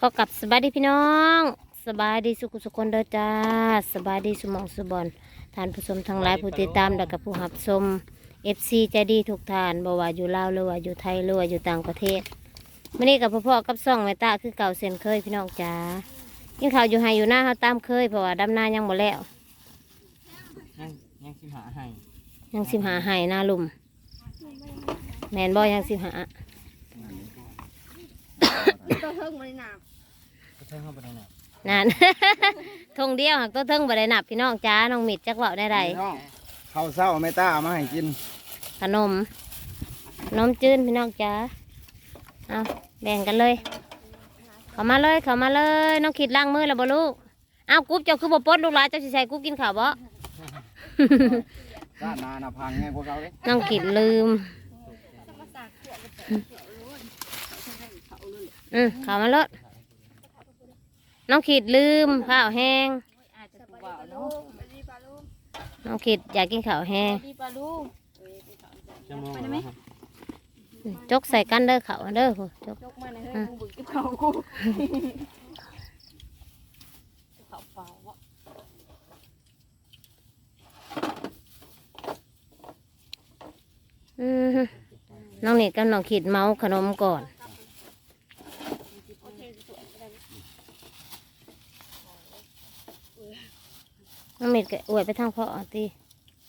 ก็กลับสบายดีพี่น้อง สบายดีสุขสุขคนเด้อจ้าสบายดีสมองสุบอนท่านผู้ชมทั้งหลายผู้ติดตามและกับผู้หับชมเอฟซีใจดีทุกท่านบ่ว่าอยู่ลาวหรือว่าอยู่ไทยหรือว่าอยู่ต่างประเทศมื่อนี้กับพ่อๆกับซ่องแม่ตาคือเก่าเส้นเคยพี่น้องจ้ากินข้าวอยู่ไฮอยู่หน้าเขาตามเคยเพราะว่าดำนายังหมดแล้วยังยังสิหาให้ยังสิบหาไห้หน้าลุ่มแมนบ่ยังสิบหาตัวเทิงมันหนาบก็ เท่าเข้าไปได้น่ะนั่น ทงเดียวหักตัวเทิงบ่ได้นับพี่น้องจ้าน้องมิดจักเว่าได้ไรพี่น้องข้าวเศร้าไม่ต้าเอามาให้กินขนมขนมจืนพี่น้องจ้าเอาแบ่งกันเลย เข้ามาเลยเข้ามาเลย น้องขีดล้างมือแล้วบ่ลูกเอากุ๊บเจ้าคือบ่ปลดลูกหลานเจ้าสิใส่กุ๊บกินข้าวบ่ ด้านหนาหนาพังไงพวกเราเลยน้องขีดลืม อืมเข้ามาเลย น้องขีดลืมข้าวแห้งอาจจะปลาลูกไปดีปลาลูกน้องขีดอยากกินข้าวแห้งดีปลาลูกจะมองแล้วครับจกใส่กันเด้อข้าวเด้อพูจกยกมาในเฮ้ยกูบึกกิบเขากูเขาเปล่าวะอืมน้องนี่กับน้องขีดเมาขนมก่อน โอเคสวยก็ได้ น้องมิดก็อวยไปทางพ่อตี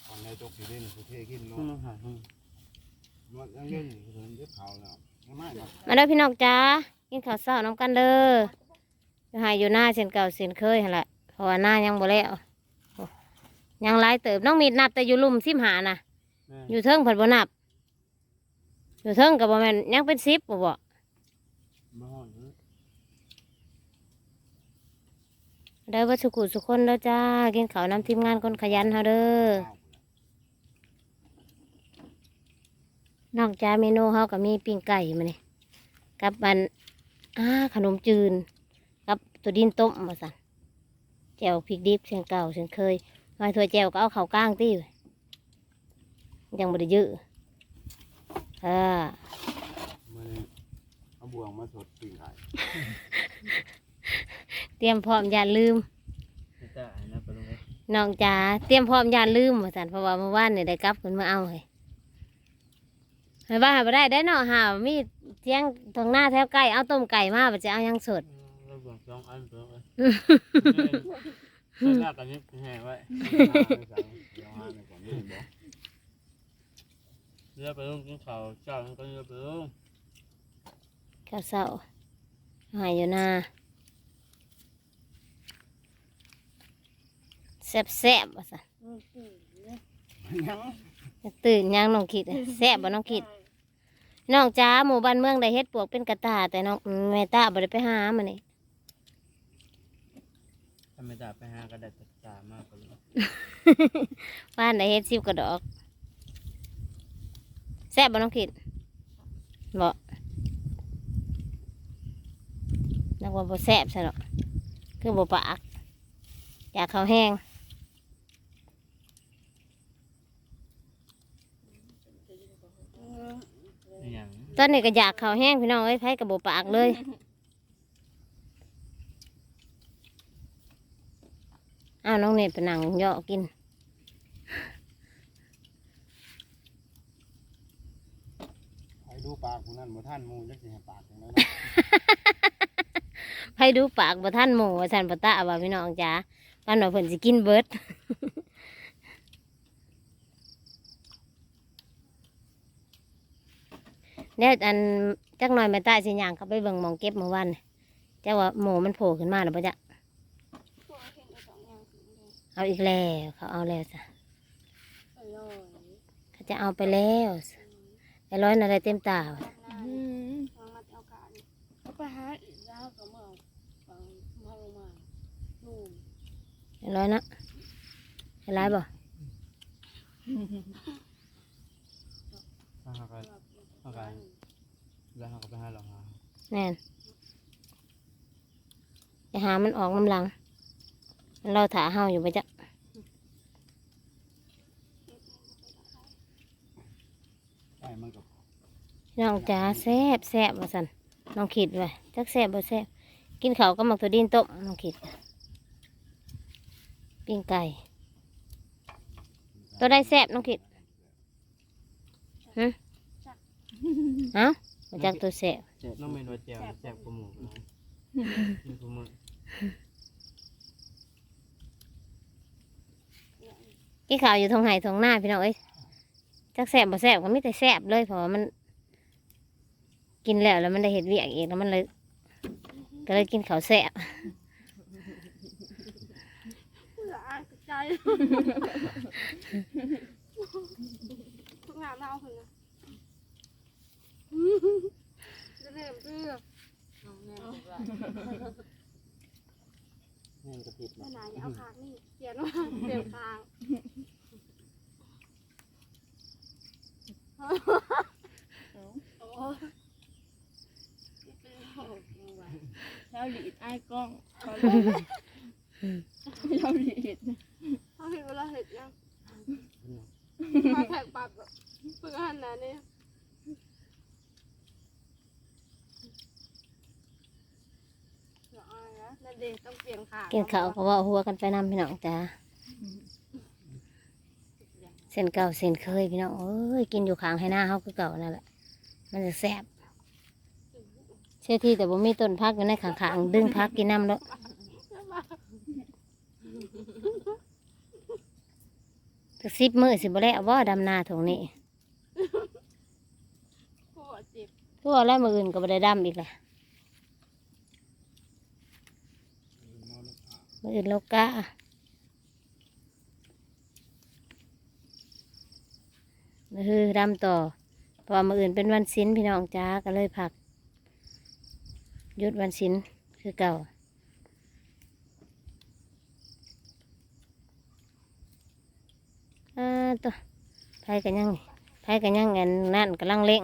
ของในจกสีเล่นสุเทกินต้เนาะองหาให้หมดยังเล่นอยู่เพิ่นเย็บเขาแล้วไม่เนาะมาเด้อพี่น้องจ้ากินข้าวเช้าน้ำกันเด้ออยู่ใหายอยู่หน้าเส้นเก่าเส้นเคยหั่นแหละเพราะว่าหน้ายังบ่แล้วโอ้ยังหลายเติบน้องมิดนับแต่อยู่ลุ่มสิมหานะแม่อยู่เทิงผัดบ่นับ อยู่เทิงกับบ่แม่นยังเป็นสิบบ่บ่ บ่ห้อยเลย เด้อว่าสุขุสุคนเด้อจ้า กินข้าวน้ำทีมงานคนขยันเฮาเด้อนอกจากเมนูเขาก็มีปิ้งไก่มาเนี่ยกับอันอ่าขนมจืน กับตัวดินต้มมาสั่นแจ่วพริกดิบเสียงเก่าเสียงเคยมาถั่วแจ่วก็เอาเข่าวก้างตี้ยังบ่ได้ยื้อเออมันเอาบวงมาสดปิ่งไก่ เตรียมพร้อมอย่าลืมไม่ได้นะปะลุงเอ้ยน้องจ๋าเตรียมพร้อมอย่าลืมมาสั่นเพราะว่าเมื่อวานเนี่ยได้กลับขึ้นมาเอาเลยให้ว่าหาบ่ได้ได้เนาะหามีเที่ยงตรงหน้าแถวไก่เอาต้มไก่มาบ่จะเอาหยังสดเราบอกสองอันปะลุงเอ้ยใส่หน้ากันนี้แห้งไว้เดี๋ยวหาในก่อนนี่บ่เรือไปลุงกินข้าวเจ้ามันก็เรือไปลุงข้าวเศร้าหายอยู่นา แซ่บแซ่บๆว่าสันยังตื่นยังน้องคิดอะแซ่บบ่น้องคิด น้องจ้าหมู่บ้านเมืองได้เฮ็ดปวกเป็นกระตา แต่น้องแม่ตาบ่ได้ไปหามันนี่ถ้าไม่ได้ไปหากระดาษตตามากปะลุงบ้านได้เฮ็ดซิบกระดอกแซ่บบ่น้องคิดบ่นักว่าบ่แซ่บซะเนาะคือบ่ปากอยากข้าวแห้ง อหย่าง ตอนนี้ก็อยากข้าวแห้งพี่น้องเอ้ยไผก็บ่ปากเลยอ้าวน้องเนตไปนั่งเหยาะกินให้ดูปากผู้นั้นบ่ท่านหมูจักสิให้ปากจังได๋ไผดูปากบ่ทันหมูว่าซั่นบ่ตาว่าพี่น้องจ๋าปานว่าเพิ่นสิกินเบิด เดี๋ยอันจักหน่อยแม่ตาสิย่างเขาไปเบิ่งหมองเก็บเมื่อวานนี่จ้าว่าหมูมันโผล่ขึ้นมาแล้วบ่จ๊ะเห็นสองอย่างสีแดงเอาอีกแล้วเขาเอาแล้วจ้ะเขาจะเอาไปแล้วไอ้ร้อยอะไรเต็มตาเขาไปหาอีกแล้วก็มามาลงมาลูกไอ้ร้อยนะไอ้ร้ายบ่ ถ้าหากหากแล้วหากไปหาหรอกหาแน่นจะหามันออกน้ำหลัง มันเราถาเฮาอยู่ไปจ้ะใช่มันก็น้องจ๋าแซบแซบว่าสันน้องคิดไว้จักแซบบ่แซบกินข้าวก็มักตัวดินต้มน้องคิด ปิ้งไก่ ตัวได้แซ่บน้องคิดฮะ เอ้ามาจากตัวแซ่บน้องเมนว่าแจ่วแจ่วกว่าหมูนะกินกูมือกินข้าวอยู่ทงไห่ทงหน้าพี่น้องเอ้ยจักแซ่บบ่แซ่บก็ไม่แต่แซ่บเลยเพราะว่ามัน กินแล้วแล้วมันได้เห็ดเวียกอีกแล้วมันเลย ก็เลยกินข้าวแซ่บเพื่ออายกระใจ ทุกงานมาเอาคนนะจะ เริ่มเพื่อแม่งกระติดนะ ไหนเอาคางนี่เปลี่ยนว่าเปลี่ยนคางโอ้แล้วหลีดไอ้ายกล้องเขาลงแล้วหลีดเขาเห็นเวลาเห็ดยังมาแทกปากเพื่อหันหน้านี่เดี๋ยวอาย นะนั่นเด็กต้องเปลี่ยนคางกินข้าวก็เว่าหัวกันไปนำพี่น้องจ้าเส้นเก่าเส้นเคยพี่น้องเอ้ยกินอยู่ข้างให้หน้าเฮาคือเก่านั่นแหละมันจะแซ่บเชื่อที่แต่บ่มีต้นพักอยู่ในข้างๆดึงพักกินน้ำแล้วสักสิบมื้อสิบ่แล้วบ่ดำนาถงนี้ปวดเจ็บทั่วแล้วมื้ออื่นก็บ่ได้ดำอีกแหละ มืออื่นโลกามื้อฮือดำต่อเพราะมืออื่นเป็นวันศีลพี่น้องจ้าก็เลยพักยุดวันศีลคือเก่าอ่าตัวไผกันยังไผกันยังเงินนั่นกำลังเล่ง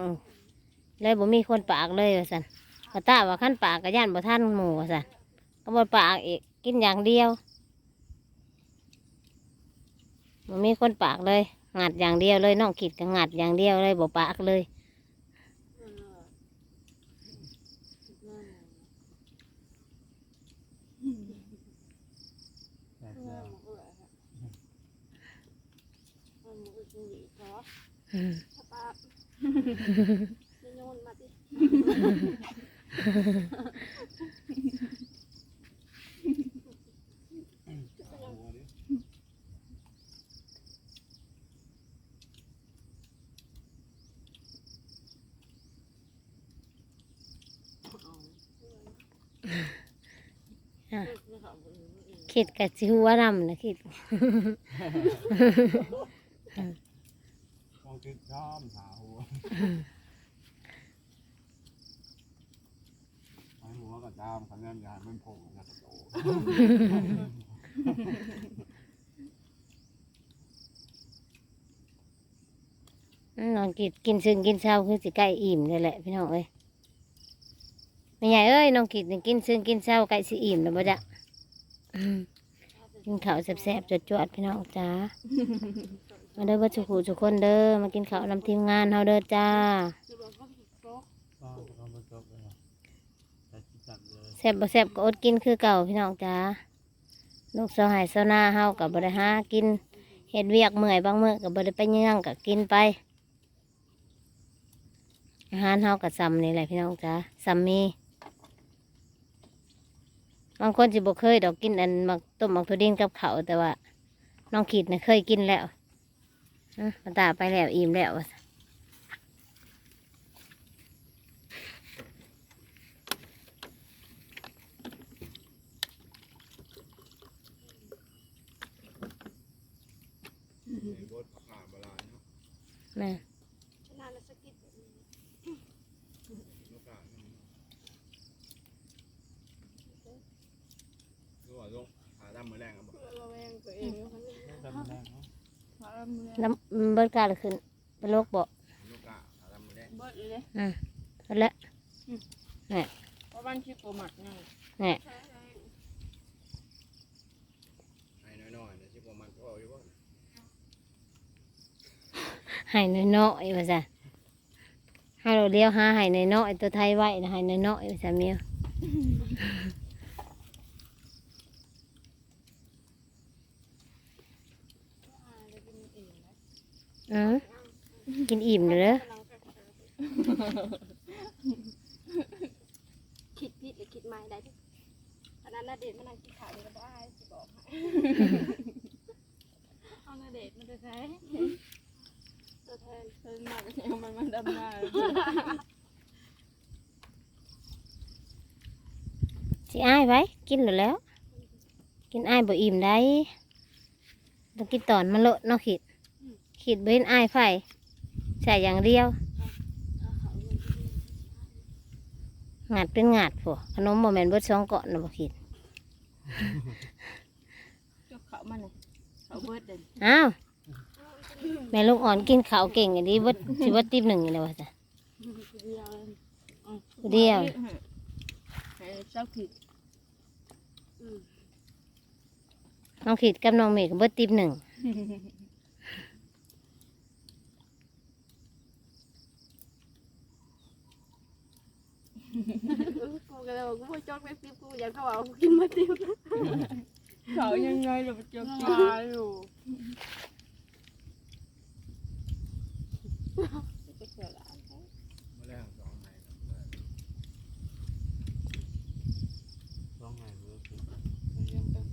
เลยบ่มีคนปากเลยว่าสันกระตาว่าขั้นปากกระย่านบ่ท่านหมู่ว่าสันก็บ่ปากอีก กินอย่างเดียวบ่มีคนปากเลย งัดอย่างเดียวเลยน้องขีดก็งัดอย่างเดียวเลยบ่ปากเลย แจ่ว เพื่อหมูเอื่อยค่ะเออหมูเอื่อยจริงดีเพราะ อืม ถ้าปลาจะโยนมาดิ หัวดิ ขีดกับสิหัวดำนะขีดต้องติดช้อมหาหัวไอ้หัวกับดามคะแนนยานมันโผล่นะโตน้องกิดกินซึ่งกินเช้าคือสิใกล้อิ่มเลยแหละพี่น้องเอ้ยไม่ใหญ่เอ้ยน้องกิดนี่กินซึ่งกินเช้าใกล้สิอิ่มแล้วบ่จ๊ะ กินข้าวแซ่บๆจวดๆพี่น้องจ้ามาเด้อเบ่สุขุทุคนเด้อมากินข้าวนำทีมงานเฮาเด้อจ้าจะบอกว่าโต๊ะก็ก็มาจบเลยนะแซ่บบ่แซ่บก็อดกินคือเก่าพี่น้องจ้าลูกสาวหายเสาหน้าเฮากับ่ได้หากินเฮ็ดเวียกเมื่อยบางเมื้อก็บ่ได้ไปเยื่องก็กินไปอาหารเฮากับซ้ำนี่แหละพี่น้องจ้าซ้ำมี บางคนสิบ่เคยดอกกินอันมักต้มมักถั่วดินกับเขาวแต่ว่าน้องขีดนะเคยกินแล้วอะมาตาไปแล้วอิ่มแล้วว่าซั่นบดผ่าบลายเนาะแม่ นานละสกิดแบบนี้ นกกาดูว่าล งหาดำมือแรงครับบอกเพื่อระแวงตัวเองว่าเขาเนี่ยจำแรงเนาะพาเมืองน้ำเบิดกาเลยขึ้นเป็นโรคบ่นกกาหาดำมือแรงเบิดเลยนั่นแหละเพราะบ้านชื่อโปรมัดนั่งแหน่ไอ้น้อยๆเนี่ยที่ประมาณก็เอาอยู่ว่าให้น้อยๆว่าซั่นให้เราเลี้ยวหาให้น้อยๆตัวไทยไว้นะให้น้อยๆว่าซั่นเมีย วอืมกินอิ่มเลยเด้อคิดผิดหรือคิดใหม่ได้ทุกอันนั้นน่าเด็ดมันนั่งกินข้าวนี่ก็บ่อายสิบอกให้เอาหน้าเด็กมันจะใช้ตัวแทนเพิ่นมากเอามันมาดำหน้าสิอ้ายไว้กินหรือแล้ว กินอ้ายบ่อิ่มได้ต้องกินตอนมันเลอะเนาะขีด ขีดเบ้นอ้ายไฟใส่อย่างเดียวเอาเขาเงินที่นี่งาดเป็นงาดพวกขนมบ่แม่นเบิดสองเกาะนะบ่ขีดจกเขามันเลยเขาเบิดเด่นอ้าวแม่ลูกอ่อนกินข้าวเก่งอันนี้เบิดสิเบิดติบหนึ่งนี่แหละว่าจ้ะเดียวเลยเดียวให้เจ้าผิดอืมน้องขีดกับน้องเมฆก็เบิดติบหนึ่ง กูก็เลยบอกกูบ่จอกไปซิบกูอยากเขาเอากูกินมาซิบเขายังไงเราไปจกกินมาอยู่จะเกิดอะไรมาแล้วสองไหนร้องไห้มือคือเรียนกัน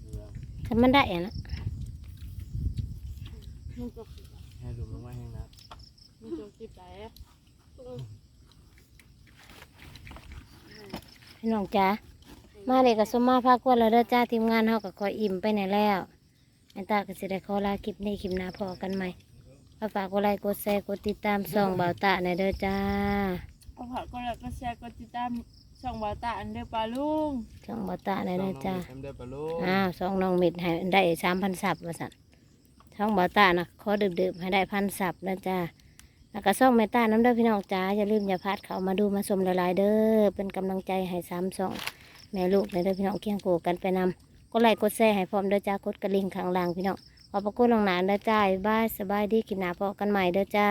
เรือถ้ามันได้อะนะมึงจกให้ดูลงมาให้นะมันจกจิบไหน พี่น้องจ้ามาเลยกับสมมาพากวนแล้วเด้อจ้าทีมงานเฮาก็คอยอิ่มไปไหนแล้วอันตาก็สิได้ขอลาคลิปนี้คลิปหน้าพอกันใหม่ก็ฝากกดไลค์กดแชร์กดติดตามส่องเบาตาในอยเด้อจ้าเอาผักก็แล้วก็แชร์กดติดตามช่องบาตาอันเดอร์ปลาลุงส่องเบาตาในอยเด้อจ้าเอ็มเดอร์ปะลูกอ้าวสองน้องมิดให้ได้สามพันสับว่าสันช่องบอต้านะขอดื่มๆให้ได้พันสับนะจ้า แล้วก็ซ่องเมตตาน้ำเด้อพี่น้องจ้าอย่าลืมอย่าพลาดเขามาดูมาชมหลายๆเด้อเป็นกำลังใจให้สามสองแม่ลูกในเด้อพี่น้องเคียงโกกันไปนำกดไลค์กดแชร์ให้พร้อมเด้อจ้ากดกระลิ่งข้างล่างพี่น้องขอบพระคุณลงหนานเด้อจ้าบ๊ายบายสบายดีกินหนาพอกันใหม่เด้อจ้า